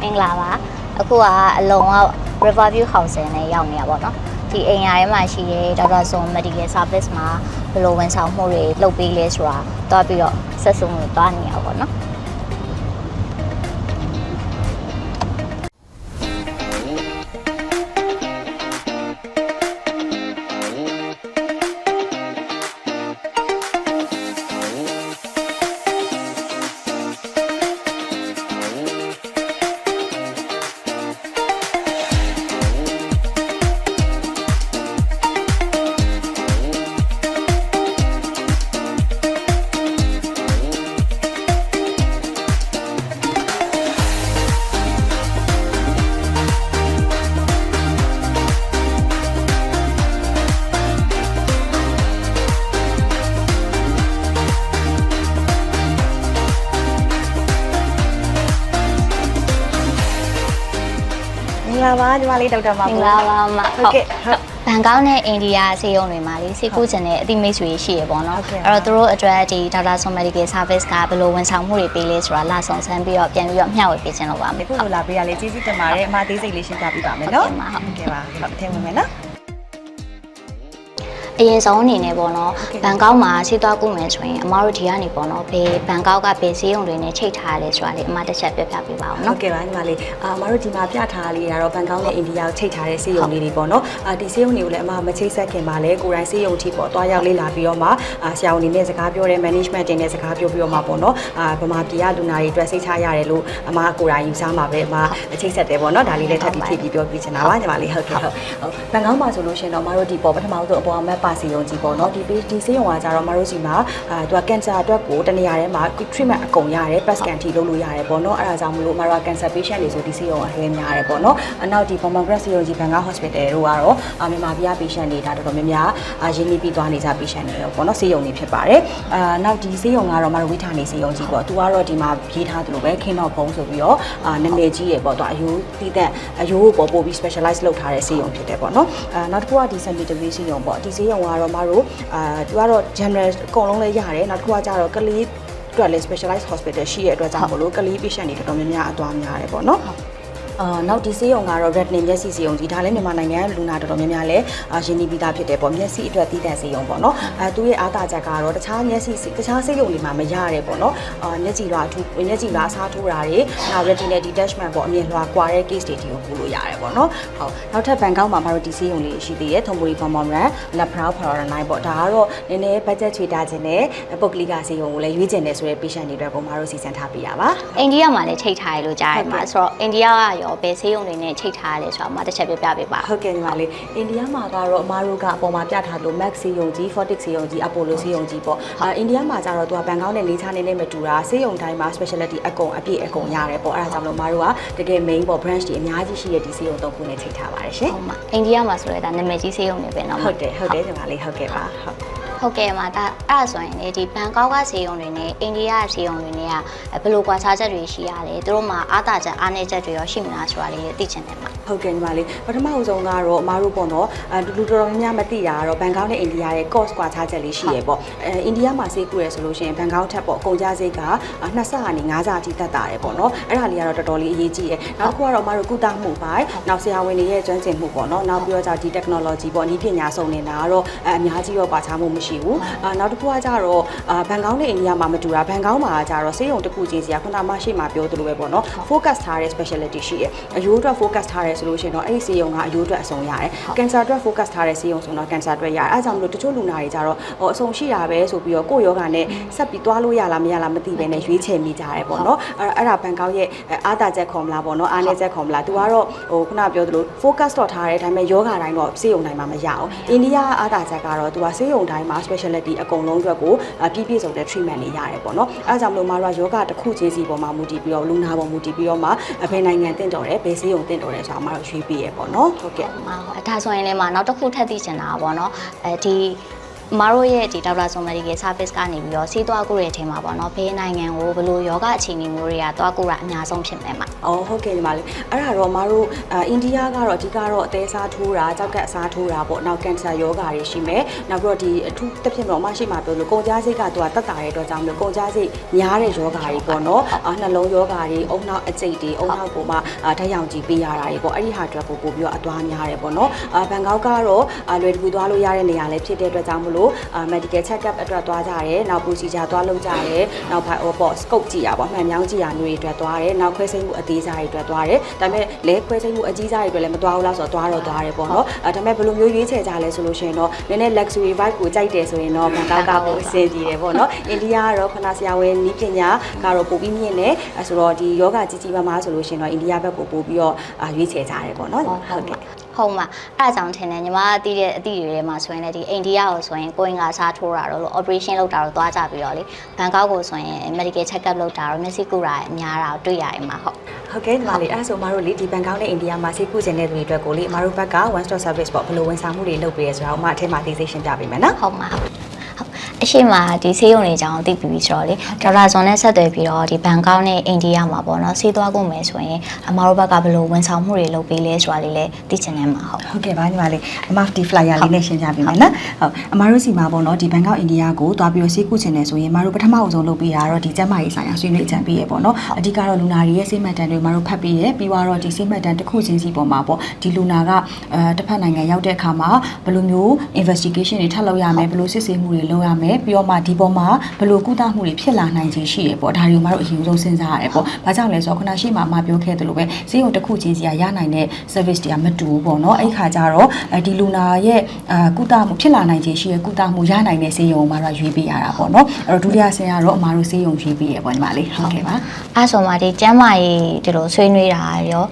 မင်္ဂလာပါအခုကအလုံးက Riverview Housing နဲ့ရောက်နေရပါတော့ဒီအိမ်ယာထဲမှာရှိတဲ့ဒေါက်တာဇွန် Medical Service မှာဘယ်လိုဝန်ဆောင်မှုတွေလုပ်ပေးလဲဆိုတာတွားပြီးတော့ဆက်စုံလို့တွားနေရပါတော့ ညီမလေးဒေါက်တာမမင်္ဂလာပါမဟုတ်ကဲ့ဟုတ်ဘန်ကောက်နဲ့အိန္ဒိယဆေးရုံတွေမှာလေဆေးကုကျင်တဲ့အတိမိတ်ဆွေရှိရပေါ့နော်ဟုတ်ကဲ့အဲ့တော့သူတို့အတွက်ဒီဒေါက်တာဇွန် Medical Service ကဘယ်လိုဝန်ဆောင်မှုတွေပေးလဲဆိုတာလာဆောင်ဆန်းပြီးတော့ပြန်ပြီးတော့မျှဝေပေးခြင်းလို့ပါမယ်ဒီခုလိုလာပေးရလေကျေးဇူးတင်ပါတယ်အမသေးစိတ်လေးရှင်းပြပေးပါမယ်နော်ဟုတ်ကဲ့ပါဟုတ်ဟုတ်ကဲ့ပါဟုတ်ထည့်ဝင်မယ်နော် အရင်ဆုံးအနေနဲ့ပေါ့နော်ဟုတ်ကဲ့ဘန်ကောက်မှာဆေးသွားကုမယ်ဆိုရင်အမတို့ဒီကနေပေါ့နော်ဘယ်ဘန်ကောက်ကဘယ်ဆေးရုံတွေနဲ့ချိတ်ထားရလဲဆိုတာလေအမတစ်ချက်ပြပြပေးပါအောင်ဟုနော်တ်ကဲ့ပါညီမလေးအာအမတို့ဒီမှာပြထားလေးရတော့ဘန်ကောက်နဲ့အိန္ဒိယကိုချိတ်ထားတဲ့စေယုံလေးတွေပေါ့နော်အာဒီစေယုံတွေကိုလည်းအမမချိတ်ဆက်ခင်ပါလဲကိုယ်တိုင်စေယုံထိပေါ့တွားရောက်လေးလာပြီးတော့မှအာဆရာဝန်တွေနဲ့စကားပြောတဲ့ management တွေနဲ့စကားပြောပြီးတော့မှပေါ့နော်အာဗမာပြည်ကလူနာတွေအတွက်စိတ်ချရတယ်လို့အမကိုယ်တိုင်ယူဆမှာပဲအမချိတ်ဆက်တယ်ပေါ့နော်ဒါလေးလည်းထပ်ပြီးဖြည့်ပြီးပြောပြချင်တာပါညီမလေးဟုတ်ကဲ့ဟုတ်ဟုတ်ဘန်ကောက်မှာဆိုလို့ရှိရင်တော့အမတို့ဒီပေါ်ပထမဆုံးအပေါ်အမတ်ပါစေယုံကြီးပေါ့နော်ဒီပေးဒီစေယုံကကြတော့အမတို့စီမှာအာသူက cancer အတွက်ကိုတနေရာထဲမှာ treatment အကုန်ရတယ် breast scan ထိလုပ်လို့ရတယ်ပေါ့နော်အဲ့ဒါကြောင့်မလို့အမတို့က cancer patient တွေဆိုဒီစေယုံကလွှဲများတယ်ပေါ့နော်အနောက်ဒီ Pomegranate စေယုံကြီးဘန်ကောက် hospital တို့ကတော့အာမြန်မာပြည်က patient တွေဒါတော်တော်များများအာရင်းနှီးပြီးသွားနေကြ patient တွေတော့ပေါ့နော်စေယုံတွေဖြစ်ပါတယ်အာနောက်ဒီစေယုံကတော့အမတို့ဝိထာနေစေယုံကြီးပေါ့သူကတော့ဒီမှာရေးထားသလိုပဲခင်းတော့ဘုံဆိုပြီးတော့အာနာမည်ကြီးရယ်ပေါ့သူအယိုးတည်တဲ့အယိုးကိုပေါ်ပို့ပြီး specialize လုပ်ထားတဲ့စေယုံဖြစ်တယ်ပေါ့နော်အာနောက်တစ်ခုကဒီ cemetery စေယုံပေါ့ဒီစေယုံကတော့အမတို့အာသူကတော့ general အကုန်လုံးလည်းရတယ်နောက်တစ်ခုကကြတော့ကလေးအတွက်လည်း specialized hospital ရှိရတဲ့အတွက်ကြောင့်မလို့ကလေး patient တွေတော်တော်များများအသွားများတယ်ပေါ့နော် အာနောက်ဒီဆေးရုံကတော့ retinal မျက်စိဆေးရုံကြီးဒါလည်းမြန်မာနိုင်ငံလူနာတော်တော်များများလည်းအာရင်းနှီးပြီးသားဖြစ်တယ်ပေါ့မျက်စိအတွက်တည်တဲ့ဆေးရုံပေါ့နော်အဲသူရဲ့အားသာချက်ကတော့တခြားမျက်စိဆေးတခြားဆေးရုံတွေမှာမရရဲပေါ့နော်အာမျက်ကြည်လွှာထူမျက်ကြည်လွှာအစားထိုးတာတွေနောက် retinal detachment ပေါ့အမြင်လွှာကွာတဲ့ case တွေဒီကိုပို့လို့ရတယ်ပေါ့နော်ဟုတ်နောက်ထပ်ဘန်ကောက်မှာမတို့ဒီဆေးရုံလေးရှိသေးတယ်ထုံပူရီဖော်မော်ရန်လက်ဖရောဖရော်ရနိုင်ပေါ့ဒါကတော့နည်းနည်း budget ချွေတာခြင်းနဲ့ပုတ်ကလေးကဆေးရုံကိုလည်းရွေးကျင်တယ်ဆိုတဲ့ patient တွေအတွက်ကိုမတို့စီစဉ်ထားပေးရပါအိန္ဒိယမှာလည်းချိတ်ထားရလို့ကြားရမှာဟုတ်ကဲ့ဆိုတော့အိန္ဒိယကရေဘယ်ဆေးရုံတွေနဲ့ချိတ်ထားရလဲဆိုတာအမတစ်ချက်ပြပြပေးပါ ဟုတ်ကဲ့ညီမလေးအိန္ဒိယမှာကတော့အမားတို့ကအပေါ်မှာပြထားလို့ Max စေယုံကြီး Fortix စေယုံကြီး Apollo စေယုံကြီးပေါ့အာအိန္ဒိယမှာကျတော့သူကဘန်ကောက်နဲ့နေချာနေနဲ့မတူတာစေယုံတိုင်းမှာ specialty အကုန်အပြည့်အကုန်ရတယ်ပေါ့အဲ့ဒါကြောင့်မလို့အမားတို့ကတကယ် main ပေါ့ branch တွေအများကြီးရှိတဲ့ဒီစေယုံတော့ခုနဲ့ချိန်ထားပါတယ်ရှင် ဟုတ်မှာအိန္ဒိယမှာဆိုရတာနာမည်ကြီးဆေးရုံတွေပဲเนาะ ဟုတ်တယ်ဟုတ်တယ်ညီမလေးဟုတ်ကဲ့ပါဟုတ် ဟုတ်ကဲ့မှာဒါအဲ့ဒါဆိုရင်လေဒီဘန်ကောက်ကဆေးရုံတွေနဲ့အိန္ဒိယဆေးရုံတွေနဲ့ကဘယ်လိုကွာခြားချက်တွေရှိရလဲသူတို့မှာအားသာချက်အားနည်းချက်တွေရောရှိမလားဆိုတာလေးသိချင်တယ်မှာ ဟုတ်ကဲ့ညီမလေးပထမအဆုံးကတော့အမားတို့ပေါ့နော်အတူတူတော်တော်များများမသိတာကတော့ဘန်ကောက်နဲ့အိန္ဒိယရဲ့ cost ကွာခြားချက်လေးရှိရပေါ့အဲအိန္ဒိယမှာဆေးကူရဆိုလို့ရှိရင်ဘန်ကောက်ထက်ပေါ့အကုန်ကြဈေးကနှစ်ဆကနေ၅ဆအထိတက်တာရယ်ပေါ့နော်အဲ့ဒါလေးကတော့တော်တော်လေးအရေးကြီးရယ်နောက်တစ်ခုကတော့အမားတို့ကုသမှုပိုင်းနောက်ဆရာဝန်တွေရဲ့ကျွမ်းကျင်မှုပေါ့နော်နောက်ပြီးတော့じゃဒီ technology ပေါ့ဤပညာစုံနေတာကတော့အများကြီးတော့ပါခြားမှုမရှိဘူးအာနောက်တစ်ခုကကြတော့အာဘန်ကောက်နဲ့အိန္ဒိယမှာမတူတာဘန်ကောက်မှာကြတော့ဆေးရုံတစ်ခုချင်းစီကခုနမရှိမှပြောသလိုပဲပေါ့နော် focus ထားတဲ့ specialty ရှိရယ်အယိုးအတွက် focus ထားရဲဆိုလို့ရှိရင်တော့အဲ့ဒီဆေးရုံကအယိုးအတွက်အဆုံးရတယ် cancer အတွက် focus ထားတဲ့ဆေးရုံဆိုတော့ cancer အတွက်ရတယ်အဲဒါကြောင့်မလို့တချို့လူနာတွေကြတော့ဟိုအဆုံးရှိတာပဲဆိုပြီးတော့ကိုယ့်ယောဂနဲ့ဆက်ပြီးသွားလို့ရလားမရလားမသိပဲနဲ့ရွေးချယ်မိကြရဲပေါ့နော်အဲ့အဲ့ဒါဘန်ကောက်ရဲ့အားသာချက်ခေါ်မလားပေါ့နော်အားနည်းချက်ခေါ်မလားသူကတော့ဟိုခုနပြောသလို focus တော့ထားရဲဒါပေမဲ့ယောဂတိုင်းတော့ဆေးရုံတိုင်းမှာမရအောင်အိန္ဒိယအားသာချက်ကတော့သူကဆေးရုံတိုင်းမှာ specialty အကုန်လုံးအတွက်ကိုပြည့်ပြည့်စုံတဲ့ treatment တွေရတယ်ပေါ့နော်အဲဒါကြောင့်မလို့မတို့ကယောဂတစ်ခုချင်းစီပေါ်မှာမူတည်ပြီးတော့လူနာပေါ်မူတည်ပြီးတော့မှဘယ်နိုင်ငံတင့်တော်တယ်ဘယ်ဆေးရုံတင့်တော်တယ်ဆိုတာမတို့ရွေးပေးရပေါ့နော်ဟုတ်ကဲ့အာဒါဆိုရင်လည်းမနောက်တစ်ခုထပ်သိချင်တာပါဗောနော်အဲဒီဘအ မားတို့ရဲ့ဒီဒေါက်တာဆိုမဒီကယ် service ကနေပြီးတော့စီးသွားကုရဲ့အထင်မှာပေါ့နော်ဘေးနိုင်ငံကိုဘယ်လိုယောဂအခြေအနေမျိုးတွေကသွားကုတာအများဆုံးဖြစ်မယ်မှာအော်ဟုတ်ကဲ့ညီမလေးအဲ့ဒါတော့မတို့အာအိန္ဒိယကတော့အဓိကတော့အသေးစားထိုးတာကြောက်ကက်အစားထိုးတာပေါ့နောက်ကင်ဆာယောဂါတွေရှိမယ်နောက်ပြီးတော့ဒီအထူးတစ်ဖြစ်တော့မရှိမှပြောလို့ကုန်ကြားစိတ်ကသူကတက်တာတဲ့အတွက်ကြောင့်မလို့ကုန်ကြားစိတ်များတဲ့ယောဂါတွေပေါ့နော်အာနှလုံးယောဂါတွေအုံနောက်အကျိတ်တွေအုံနောက်ပေါ်မှာအာဓာတ်ရောင်ကြည့်ပေးရတာတွေပေါ့အဲ့ဒီဟာအတွက်ပို့ပို့ပြီးတော့အသွားများတယ်ပေါ့နော်အာဘန်ကောက်ကတော့အာလွယ်တကူသွားလို့ရတဲ့နေရာလည်းဖြစ်တဲ့အတွက်ကြောင့်မလို့အာ medical check up အတွက်သွားကြတယ်နောက် procedure သွားလုပ်ကြတယ်နောက်ဘာဟောပေါ့ scope ကြည့်ရပါမှန်မြောင်းကြည့်ရမျိုးတွေအတွက်သွားတယ်နောက်ခွဲစိတ်မှုအသေးစားတွေအတွက်သွားတယ်ဒါပေမဲ့လဲခွဲစိတ်မှုအကြီးစားတွေအတွက်လည်းမသွားဘူးလားဆိုတော့သွားတော့သွားတယ်ပေါ့နော်အဲဒါပေမဲ့ဘယ်လိုမျိုးရွေးချယ်ကြလဲဆိုလို့ရှိရင်တော့နည်းနည်း luxury vibe ကိုကြိုက်တယ်ဆိုရင်တော့ဘန်ကောက်ကပိုအဆင်ပြေတယ်ပေါ့နော်အိန္ဒိယကတော့ခဏဆရာဝန်နီးပညာကတော့ပိုပြီးမြင့်တယ်အဲဆိုတော့ဒီယောဂကြီးကြီးမားမားဆိုလို့ရှိရင်တော့အိန္ဒိယဘက်ကိုပို့ပြီးတော့အာရွေးချယ်ကြတယ်ပေါ့နော်ဟုတ်ကဲ့ ဟုတ်မှာအဲ့ဒါကြောင့်ထင်တယ်ညီမအတိတဲ့အတိတွေထဲမှာဆိုရင်လည်းဒီအိန္ဒိယကိုဆိုရင်ကိုင်ကစားထိုးတာတော့လို့ operation လုပ်တာတော့သွားကြပြီးတော့လေဘန်ကောက်ကိုဆိုရင် medical check up လုပ်တာတော့မျက်စိကူတာအများတာကိုတွေ့ရတယ်မှာဟုတ်ဟုတ်ကဲ့ဒီမှာလေအဲ့ဒါဆိုမတို့လေဒီဘန်ကောက်နဲ့အိန္ဒိယမှာဆေးကုကျင်တဲ့သူတွေအတွက်ကိုလေအမတို့ဘက်က one stop service ပေါ့ဘယ်လိုဝန်ဆောင်မှုတွေလုပ်ပေးရဲဆိုတော့အမအထက်မှာသိသိရှင်းပြပေးမယ်နော်ဟုတ်မှာဟုတ်ဟုတ် အရှိမဒီဆေးရုံတွေအကြောင်းသိပြီးပြီဆိုတော့လေဒေါက်တာဇွန်နဲ့ဆက်သွယ်ပြီးတော့ဒီဘန်ကောက်နဲ့အိန္ဒိယမှာပေါ့နော်ဆေးသွားကုန်မယ်ဆိုရင်အမတို့ဘက်ကဘယ်လိုဝန်ဆောင်မှုတွေလုပ်ပေးလဲဆိုတာလေးလည်းသိချင်တယ်မှာဟုတ်ဟုတ်ကဲ့ပါညီမလေးအမဒီ flyer လေးနဲ့ရှင်းပြပေးမယ်နော်ဟုတ်အမတို့စီမှာပေါ့နော်ဒီဘန်ကောက်အိန္ဒိယကိုသွားပြီးတော့ဆေးကုချင်တယ်ဆိုရင်အမတို့ပထမအဆုံးလုပ်ပေးရတော့ဒီကျန်းမာရေးဆိုင်ရာဆွေးနွေးကြံပေးရပေါ့နော်အဓိကတော့လူနာတွေရဲ့ဆေးမှတ်တမ်းတွေအမတို့ဖတ်ပေးရပြီးတော့ဒီဆေးမှတ်တမ်းတစ်ခုချင်းစီပေါ်မှာပေါ့ဒီလူနာကအဲတစ်ဖက်နိုင်ငံရောက်တဲ့အခါမှာဘယ်လိုမျိုး investigation တွေထပ်လုပ်ရမယ်ဘယ်လိုစစ်ဆေးမှုတွေလုပ်ရမယ်ပြီးတော့မှဒီပေါ်မှာဘယ်လိုကုသမှုတွေဖြစ်လာနိုင်ခြင်းရှိရပေါ့ဒါတွေကိုအမတို့အရင်ဆုံးစဉ်းစားရတယ်ပေါ့ဘာကြောင့်လဲဆိုတော့ခုနရှိမှအမပြောခဲ့သလိုပဲဆေးရုံတစ်ခုချင်းစီကရနိုင်တဲ့ service တွေကမတူဘူးပေါ့နော်အဲ့ခါကျတော့အဲဒီလူနာရဲ့အာကုသမှုဖြစ်လာနိုင်ခြင်းရှိရကုသမှုရနိုင်တဲ့ဆေးရုံကိုအမတို့ရွေးပေးရတာပေါ့နော်အဲ့တော့ဒုတိယဆင်ကတော့အမတို့ဆေးရုံရွေးပေးရပေါ့ညီမလေးဟုတ်ကဲ့ပါအဲ့ဆိုမှဒီကျမ်းမာရေးဒီလိုဆွေးနွေးတာရော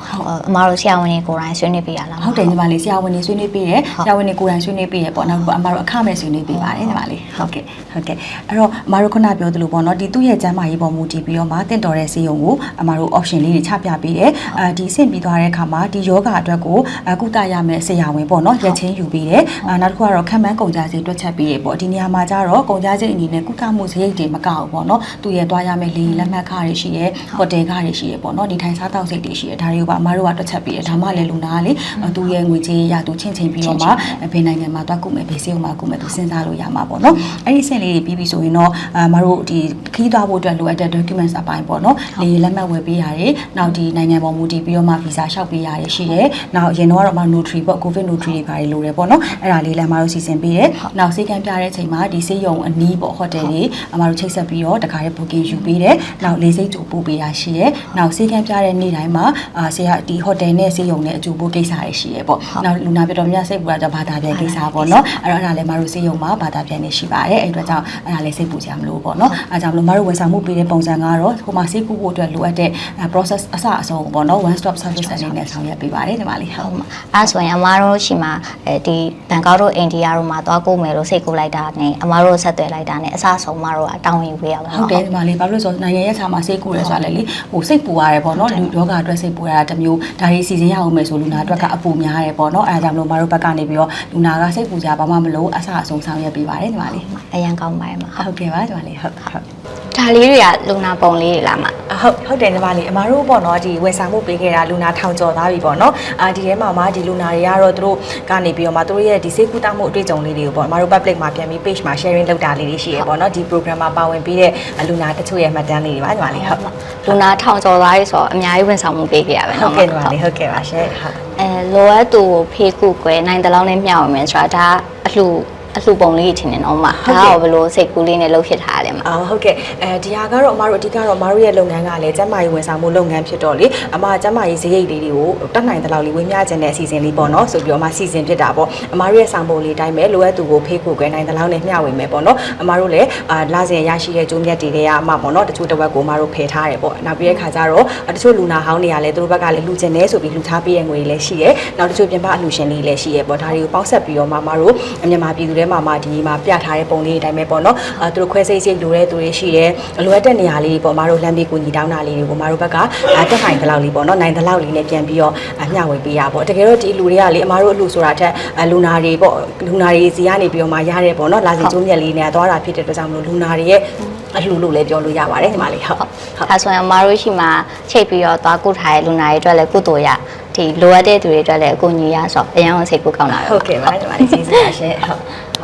အမတို့ဆရာဝန်တွေကိုယ်တိုင်ဆွေးနွေးပေးရလားဟုတ်တယ်ညီမလေးဆရာဝန်တွေဆွေးနွေးပေးတယ်ဆရာဝန်တွေကိုယ်တိုင်ဆွေးနွေးပေးရပေါ့နောက်ကအမတို့အခမဲ့ဆွေးနွေးပေးပါတယ်ညီမလေးဟုတ်ကဲ့ဟုတ်ကဲ့အဲ့တော့အမတို့ခုနပြောသလိုပေါ့နော်ဒီသူ့ရဲ့ကျန်းမာရေးပေါ်မူတည်ပြီးတော့မှတင့်တော်တဲ့ဆေးရုံကိုအမတို့ option လေးတွေချပြပေးတယ်အဲဒီဆင့်ပြီးသွားတဲ့အခါမှာဒီယောဂအတွက်ကိုကုသရမယ်ဆရာဝန်ပေါ့နော်ရက်ချင်းယူပေးတယ်အာနောက်တစ်ခုကတော့ခံမှန်းကုန်ကြစိတ်တွက်ချက်ပေးရပေါ့ဒီနေရာမှာကျတော့ကုန်ကြစိတ်အနေနဲ့ကုသမှုစရိတ်တွေမကောက်ဘူးပေါ့နော်သူရဲ့သွားရမယ်လေလက်မှတ်ခါတွေရှိရဲဟိုတယ်ခါတွေရှိရဲပေါ့နော်ဒီထိုင်စားတောက်စိတ်တွေရှိရဲဒါတွေကိုပါအမတို့ကတွက်ချက်ပေးတယ်ဒါမှလည်းလူနာကလေသူရဲ့ငွေကြေးရသူချင်းချင်းပြီးတော့မှဘယ်နိုင်ငံမှာသွားကုမယ်ဘယ်ဆေးရုံမှာကုမယ်သူစဉ်းစားလို့ရမှာပေါ့နော်အဲ့ဒီစင်လေးတွေပြီးပြီဆိုရင်တော့အမတို့ဒီခီးသွားဖို့အတွက်လိုအပ်တဲ့ documents အပိုင်းပေါ့နော်လေလက်မှတ်ဝယ်ပေးရတယ်နောက်ဒီနိုင်ငံပေါ်မူတည်ပြီးတော့မှ visa လျှောက်ပေးရတယ်ရှိရဲနောက်ရင်တော့တော့မှ notary ပေါ့ covid notary တွေပါတယ်လိုတယ်ပေါ့နော်အဲ့ဒါလေးလည်းအမတို့စီစဉ်ပေးတယ်နောက်စေကံပြတဲ့အချိန်မှာဒီဆေးရုံအနီးပေါ့ hotel တွေအမတို့ချိတ်ဆက်ပြီးတော့တခါလေး booking ယူပေးတယ်နောက်လေစိတ်ကြိုပို့ပေးရရှိရဲနောက်စေကံပြတဲ့နေ့တိုင်းမှာအာဆေးရဒီ hotel နဲ့ဆေးရုံနဲ့အကျိုးပို့ကိစ္စတွေရှိရဲပေါ့နောက်လူနာပြတော်များစိတ်ပူတာကြောင့်ဘာသာပြန်ကိစ္စပေါ့နော်အဲ့တော့အဲ့ဒါလည်းအမတို့ဆေးရုံမှာဘာသာပြန်နေရှိပါတယ်အဲ့အတွက်ကြောင့်အဲ့ဒါလည်းစိတ်ပူကြမလို့ပေါ့နော်အဲ့ကြောင့်မလို့အမတို့ဝန်ဆောင်မှုပေးတဲ့ပုံစံကတော့ဟိုမှာဆေးကူဖို့အတွက်လိုအပ်တဲ့ process အစအဆုံးပေါ့နော် one stop service အနေနဲ့ဆောင်ရွက်ပေးပါတယ်ညီမလေးဟုတ်ဟုတ်မှာအဲ့ဆိုရင်အမားတို့ရှိမှာအဲဒီဘန်ကောက်တို့အိန္ဒိယတို့မှာသွားကုန်မယ်လို့စိတ်ကူလိုက်တာနဲ့အမားတို့ဆက်သွယ်လိုက်တာနဲ့အစားဆုံးမတို့ကတောင်းရင်ပေးရပါဟုတ်တယ်ဒီမှာလေဘာလို့လဲဆိုတော့နိုင်ငံရဲ့ခြားမှာစိတ်ကူတယ်ဆိုတာလေလေဟိုစိတ်ပူရတယ်ပေါ့နော်လူယောဂအတွက်စိတ်ပူရတာတစ်မျိုးဒါတွေစီစဉ်ရအောင်မယ်ဆိုလူနာအတွက်ကအပူများတယ်ပေါ့နော်အဲဒါကြောင့်မလို့မတို့ဘက်ကနေပြီးတော့လူနာကစိတ်ပူကြဘာမှမလို့အဆအဆုံးဆောင်ရွက်ပေးပါတယ်ဒီမှာလေအရန်ကောင်းပါတယ်မှာဟုတ်ကဲ့ပါဒီမှာလေဟုတ်ဟုတ်ဒါလေးတွေကလူနာပုံလေးတွေလားမှာဟုတ်ဟုတ်တယ်ညီမလေးအမတို့ပေါ့နော်ဒီဝယ်ဆောင်မှုပေးခဲ့တာလူနာထောင်ကျော်သားပြီပေါ့နော်အာဒီထဲမှာမှဒီလူနာတွေကတော့သူတို့ကနေပြီးတော့မှသူတို့ရဲ့ဒီစေကူတောက်မှုအတွေ့အကြုံလေးတွေကိုပေါ့အမတို့ public မှာပြန်ပြီး page မှာ sharing လုပ်တာလေးတွေရှိရပေါ့နော်ဒီ program မှာပါဝင်ပြီးတဲ့လူနာတချို့ရဲ့မှတ်တမ်းလေးတွေပါညီမလေးဟုတ်လူနာထောင်ကျော်သားရေးဆိုတော့အများကြီးဝန်ဆောင်မှုပေးခဲ့ရပါဟုတ်နော်ကဲ့ညီမလေးဟုတ်ကဲ့ပါရှင့်ဟုတ်အဲလိုအပ်သူကိုဖေးခုကွယ်နိုင်တဲ့လောက်နဲ့မျှဝေမယ်ဆိုတာဒါအလှ အလှပုံလေးထင်နေတော့မှာဒါကဘယ်လိုစိတ်ကူးလေးနဲ့လှုပ်ဖြစ်ထားရတယ်မှာအော်ဟုတ်ကဲ့အဲဒီဟာကတော့အမတို့အဓိကတော့အမတို့ရဲ့လုပ်ငန်းကလည်းကျန်းမာရေးဝန်ဆောင်မှုလုပ်ငန်းဖြစ်တော့လေအမကျန်းမာရေးဈေးရိတ်လေးတွေကိုတတ်နိုင်တဲ့လောက်လေးဝေမျှခြင်းတဲ့အစီအစဉ်လေးပေါ့နော်ဆိုပြီးတော့အမစီစဉ်ဖြစ်တာပေါ့အမတို့ရဲ့ဆောင်ပုံလေးတိုင်းပဲလိုအပ်သူကိုဖေးခုကွယ်နိုင်တဲ့လောက်နဲ့မျှဝေမယ်ပေါ့နော်အမတို့လည်းအာလာစဉ်ရရှိတဲ့ကျိုးမြတ်တွေတဲ့အမပေါ့နော်တချို့တစ်ဝက်ကိုအမတို့ဖယ်ထားတယ်ပေါ့နောက်ပြီးတဲ့ခါကျတော့တချို့လူနာဟောင်းတွေကလည်းသူတို့ဘက်ကလည်းလှူခြင်းနေဆိုပြီးလှူထားပေးတဲ့ငွေတွေလည်းရှိတယ်နောက်တချို့ပြင်ပအလှူရှင်တွေလည်းရှိရပေါ့ဒါတွေကိုပေါက်ဆက်ပြီးတော့မမတို့မြန်မာပြည်သူတွေမှာမှဒီမှာပြထားတဲ့ပုံလေးတွေအတိုင်းပဲပေါ့နော်အဲသူတို့ခွဲစိတ်စိတ်လိုတဲ့သူတွေရှိတယ်လိုအပ်တဲ့နေရာလေးတွေပေါ့မတို့လမ်းဘေးကိုညီတောင်းတာလေးတွေကိုမတို့ဘက်ကအဲတက်ခိုင်တဲ့လောက်လေးပေါ့နော်နိုင်တဲ့လောက်လေးနဲ့ပြန်ပြီးတော့အမျှဝေပေးရပေါ့တကယ်တော့ဒီလူတွေကလေအမတို့အလူဆိုတာထက်အဲလူနာတွေပေါ့လူနာတွေစီကနေပြီးတော့မှရတဲ့ပေါ့နော်လာစီကျိုးမြက်လေးနဲ့သွားတာဖြစ်တဲ့အတွက်ကြောင့်မလို့လူနာတွေရဲ့အလှလို့လည်းပြောလို့ရပါတယ်ဒီမှာလေးဟုတ်ဟုတ်ဒါဆိုရင်အမားတို့ရှိမှချိတ်ပြီးတော့သွားကုထားတဲ့လူနာတွေအတွက်လည်းကုသိုလ်ရဒီလိုအပ်တဲ့သူတွေအတွက်လည်းအကူအညီရဆိုတော့အရင်ကစိတ်ကူးကောင်းတာပဲဟုတ်ကဲ့ပါဒီမှာလေးကျေးဇူးပါရှင်ဟုတ်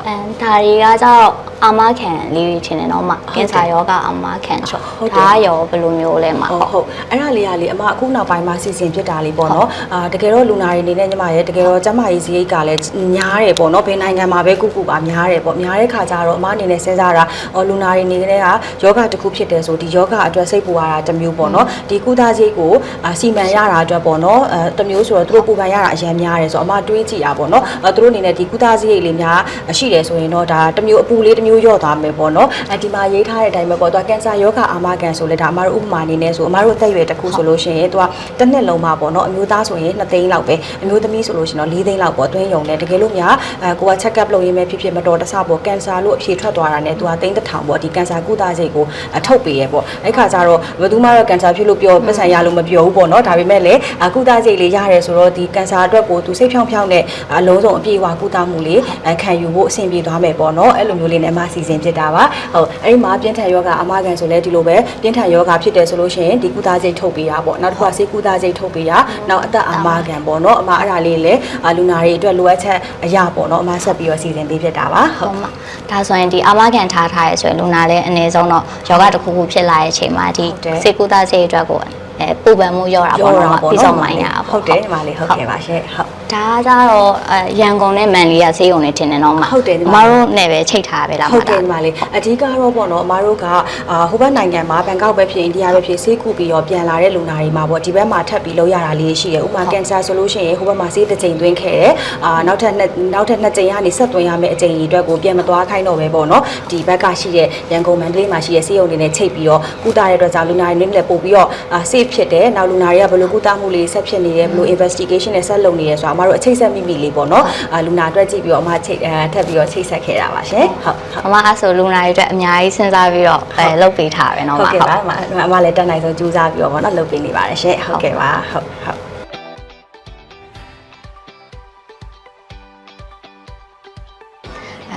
အဲဒါတွေကကြောင့်အာမခံလေးတွေထင်တယ်နော်မကင်ဆာယောဂအာမခံဆိုဟုတ်တယ်ဒါရောဘယ်လိုမျိုးလဲမဟုတ်ဟုတ်အဲ့ဒါလေးကလေအမအခုနောက်ပိုင်းမှာစီစဉ်ဖြစ်တာလေးပေါ့နော်အာတကယ်တော့လူနာတွေအနေနဲ့ညီမရဲ့တကယ်တော့ကျမကြီးစရိတ်ကလည်းများတယ်ပေါ့နော်ဘယ်နိုင်ငံမှာပဲကုကုပါများတယ်ပေါ့များတဲ့ခါကျတော့အမအနေနဲ့စဉ်းစားတာအော်လူနာတွေအနေနဲ့ကယောဂတစ်ခုဖြစ်တယ်ဆိုဒီယောဂအတွက်စိတ်ပူရတာတစ်မျိုးပေါ့နော်ဒီကုသစရိတ်ကိုအာစီမံရတာအတွက်ပေါ့နော်အဲတစ်မျိုးဆိုတော့သူတို့ပူပန်ရတာအရင်များတယ်ဆိုတော့အမတွေးကြည့်ရပါပေါ့နော်အဲသူတို့အနေနဲ့ဒီကုသစရိတ်လေးများရှိတယ်ဆိုရင်တော့ဒါတစ်မျိုးအပူလေးတစ်မျိုးရော့သွားမယ်ပေါ့နော်အဲဒီမှာရေးထားတဲ့အတိုင်းပဲပေါ့သူကကင်ဆာယောဂအာမခံဆိုလဲဒါအမတို့ဥပမာအနေနဲ့ဆိုအမတို့အသက်အရွယ်တစ်ခုဆိုလို့ရှိရင်သူကတစ်နှစ်လုံးမှာပေါ့နော်အမျိုးသားဆိုရင်2သိန်းလောက်ပဲအမျိုးသမီးဆိုလို့ရှိရင်တော့4သိန်းလောက်ပေါ့တွင်းယုံတယ်တကယ်လို့များအဲကိုက check up လုပ်ရင်းပဲဖြစ်ဖြစ်မတော်တဆပေါ့ကင်ဆာလို့အဖြေထွက်သွားတာနဲ့သူကသိန်းတစ်ထောင်ပေါ့ဒီကင်ဆာကုသစိတ်ကိုအထုတ်ပေးရပေါ့အဲ့ခါကျတော့ဘယ်သူမှတော့ကင်ဆာဖြစ်လို့ပြောပတ်စံရလို့မပြောဘူးပေါ့နော်ဒါပေမဲ့လည်းအကုသစိတ်လေးရတယ်ဆိုတော့ဒီကင်ဆာအတွက်ကိုသူစိတ်ဖြောင်းဖြောင်းနဲ့အလုံးစုံအပြည့်အဝကုသမှုလေးအခံယူဖို့အဆင်ပြေသွားမယ်ပေါ့နော်အဲ့လိုမျိုးလေးနဲ့အမစီစဉ်ဖြစ်တာပါဟုတ်အဲ့ဒီမှာပြင်းထန်ယောဂအမကန်ဆိုလဲဒီလိုပဲပြင်းထန်ယောဂဖြစ်တယ်ဆိုလို့ရှိရင်ဒီကုသစိတ်ထုတ်ပေးတာပေါ့နောက်တစ်ခုကစိတ်ကုသစိတ်ထုတ်ပေးတာနောက်အသက်အမကန်ပေါ့နော်အမအဲ့ဒါလေးလည်းအာလူနာတွေအတွက်လိုအပ်ချက်အရာပေါ့နော်အမဆက်ပြီးတော့စီစဉ်ပေးဖြစ်တာပါဟုတ်ဟုတ်မှာဒါဆိုရင်ဒီအာမခံထားထားရဲဆိုရင်လူနာလည်းအနည်းဆုံးတော့ယောဂတစ်ခုခုဖြစ်လာတဲ့အချိန်မှာဒီဟုတ်တယ်စေကုသစေအတွက်ကိုအဲပူပန်မှုရောတာပေါ့နော်ပြီးဆုံးမှရတာပေါ့ဟုတ်တယ်ညီမလေးဟုတ်ကဲ့ပါရှင့်ဟုတ် ဒါကြတော့အဲရန်ကုန်နဲ့မန်လီကဆေးရုံနဲ့ထင်တယ်နော်မဟုတ်တယ်ဒီအမှာမတို့နဲ့ပဲချိတ်ထားပဲလားမဟုတ်တယ်ဒါညီမလေးအဓိကတော့ပေါ့နော်အမားတို့ကအာဟိုဘက်နိုင်ငံမှာဘန်ကောက်ပဲဖြစ်အိန္ဒိယပဲဖြစ်ဆေးကုပြီးတော့ပြန်လာတဲ့လူနာတွေမှာပေါ့ဒီဘက်မှာထပ်ပြီးလောက်ရတာလေးရှိတယ်ဥပမာကင်ဆာဆိုလို့ရှိရင်ဟိုဘက်မှာဆေးတစ်ချိန်သွင်းခဲ့တယ်အာနောက်ထပ်နှစ်နောက်ထပ်နှစ်ချိန်ကနေဆက်သွင်းရမယ့်အချိန်ကြီးအတွက်ကိုပြန်မသွားခိုင်းတော့ပဲပေါ့နော်ဒီဘက်ကရှိတဲ့ရန်ကုန်မန္တလေးမှာရှိတဲ့ဆေးရုံတွေနဲ့ချိတ်ပြီးတော့ကုသတဲ့အတွက်ကြောင့်လူနာတွေနဲ့ပို့ပြီးတော့အာ safe ဖြစ်တယ်နောက်လူနာတွေကဘယ်လိုကုသမှုလေးဆက်ဖြစ်နေတယ်ဘယ်လို investigation နဲ့ဆက်လုပ်နေတယ်ဆိုတာအမားတို့အချိတ်ဆက်မိမိလေးပေါ့နော်အာလူနာအတွက်ကြည့်ပြီးတော့အမချိတ်အဲထပ်ပြီးတော့ချိတ်ဆက်ခဲ့တာပါရှင်ဟုတ်ဟုတ်အမအဲ့ဆိုလူနာတွေအတွက်အများကြီးစဉ်းစားပြီးတော့အဲလုပ်ပေးထားပဲနော်ဟုတ်မကဲ့ပါအမအမလည်းတက်နိုင်ဆုံးကြိုးစားပြီးတော့ဗောနော်လုပ်ပေးနေပါတယ်ရှင်ဟုတ်ကဲ့ပါဟုတ်ဟုတ်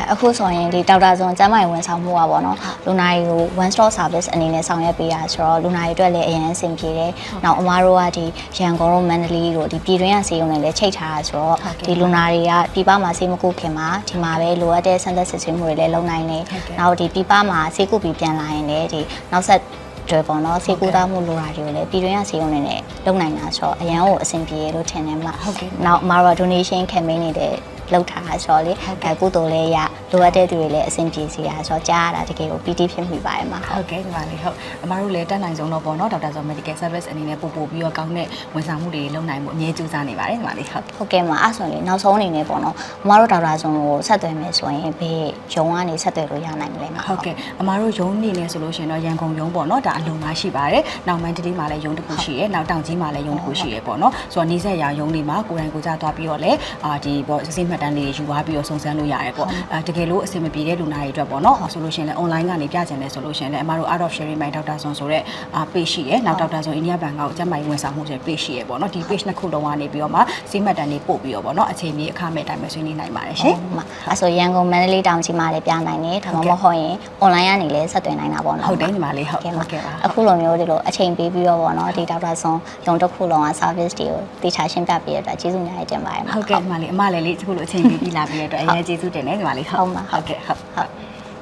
အဲအခုဆိုရင်ဒီဒေါက်တာဇွန်ကျမ်းမာရေးဝန်ဆောင်မှုอ่ะဗောနော်လူနာရီကို one stop service အနေနဲ့ဆောင်ရွက်ပေးရဆိုတော့လူနာရီအတွက်လည်းအရင်အဆင်ပြေတယ်။နောက်အမားတို့ကဒီရန်ကုန်တို့မန္တလေးတို့ဒီပြည်တွင်းကဆေးရုံတွေလည်းချိတ်ထားတာဆိုတော့ဒီလူနာတွေကပြည်ပမှာဆေးမကုခင်မှာဒီမှာပဲလိုအပ်တဲ့ဆန်သက်စစ်ဆေးမှုတွေလည်းလုပ်နိုင်တယ်။နောက်ဒီပြည်ပမှာဆေးကုပြီးပြန်လာရင်လည်းဒီနောက်ဆက်တွေပေါ့နော်ဆေးကူသားမှုလိုတာတွေကိုလည်းပြည်တွင်းကဆေးရုံတွေနဲ့လုပ်နိုင်တာဆိုတော့အရန်ကိုအဆင်ပြေရလို့ထင်တယ်မှာဟုတ်ကဲ့နောက်အမားတို့က donation campaign တွေလည်း လုပ်ထားတာဆိုတော့လေအဲကုသိုလ်လည်းရလိုအပ်တဲ့သူတွေလည်းအဆင်ပြေစီရဆိုတော့ကြားရတာတကယ်ကိုပီတိဖြစ်မိပါတယ်မှာဟုတ်ကဲ့ဒီမှာလေးဟုတ်အမတို့လည်းတက်နိုင်ဆုံးတော့ဗောနော်ဒေါက်တာဇော် medical service အနေနဲ့ပို့ပို့ပြီးတော့ကောင်းတဲ့ဝန်ဆောင်မှုတွေလုပ်နိုင်မှုအမြဲကြိုးစားနေပါတယ်ဒီမှာလေးဟုတ်ဟုတ်ကဲ့မှာအဲ့ဆိုရင်နောက်ဆုံးအနေနဲ့ပေါ့နော်အမတို့ဒေါက်တာဇွန်ကိုဆက်သွယ်မယ်ဆိုရင်ဘေးရုံကနေဆက်သွယ်လို့ရနိုင်မလဲမှာဟုတ်ကဲ့အမတို့ရုံးနေနေဆိုလို့ရှိရင်တော့ရန်ကုန်ရုံးပေါ့နော်ဒါအလုံးသားရှိပါတယ်နောက်မန္တလေးမှာလည်းရုံးတစ်ခုရှိရယ်နောက်တောင်ကြီးမှာလည်းရုံးတစ်ခုရှိရယ်ပေါ့နော်ဆိုတော့နေဆက်ရာရုံးတွေမှာကိုယ်တိုင်ကိုယ်ကြသွားပြီးတော့လည်းအာဒီပေါ့စစ်စစ်မှတ်တမ်းလေးတွေယူသွားပြီးတော့စုံစမ်းလို့ရတယ်ပေါ့အဲတကယ်လို့အဆင်မပြေတဲ့လူနာတွေအတွက်ပေါ့နော်ဆိုလို့ရှိရင်လည်း online ကနေပြချင်တယ်ဆိုလို့ရှိရင်လည်းအမတို့ Art of Sharing by Dr. Son ဆိုတဲ့အာ page ရှိရယ်နောက်ဒေါက်တာဆိုအိန္ဒိယဘန်ကောက်ကျန်းမာရေးဝန်ဆောင်မှုဆိုတဲ့ page ရှိရယ်ပေါ့နော်ဒီ page နှစ်ခုလုံးကနေပြီးတော့မှစစ်မှတ်တမ်းလေးပို့ပြီးတော့ပေါ့နော်အချိန်ကြီးအခမဲ့အတိုင်းပဲဆွေးနွေးနိုင်ပါတယ်ရှင်ဟုတ်မှာအဲ့ဆိုရန်ကုန်မန္တလေးတောင်ကြီးမှာလည်းပြနိုင်တယ်ဒါမှမဟုတ်ရင် online ကနေလည်းဆက်သွယ်နိုင်တာပေါ့နော်ဟုတ်တယ်ညီမလေးဟုတ်ကဲ့ဟုပါတ်ကဲ့ပါအခုလိုမျိုးဒီလိုအချိန်ပေးပြီးတော့ပေါ့နော်ဒီဒေါက်တာဆွန်ရုံတစ်ခုလုံးက service တွေကိုတေချာရှင်းပြပေးရတဲ့အတွက်ကျေးဇူးများကြီးတင်ပါတယ်မှာဟုတ်ကဲ့ညီမလေးအမလည်းလေအခုလိုအချိန်ပေးပြီးလာပြီးရတဲ့အတွက်အရင်ကျေးဇူးတင်တယ်ညီမလေးဟုတ်ပါဟုတ်ကဲ့ဟုတ်ဟုတ်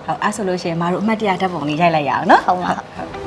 ဟုတ်အဲ့ဆိုလို့ရှိရင်မတို့အမှတ်တရဓာတ်ပုံလေးရိုက်လိုက်ရအောင်နော်ဟုတ်ပါဟုတ်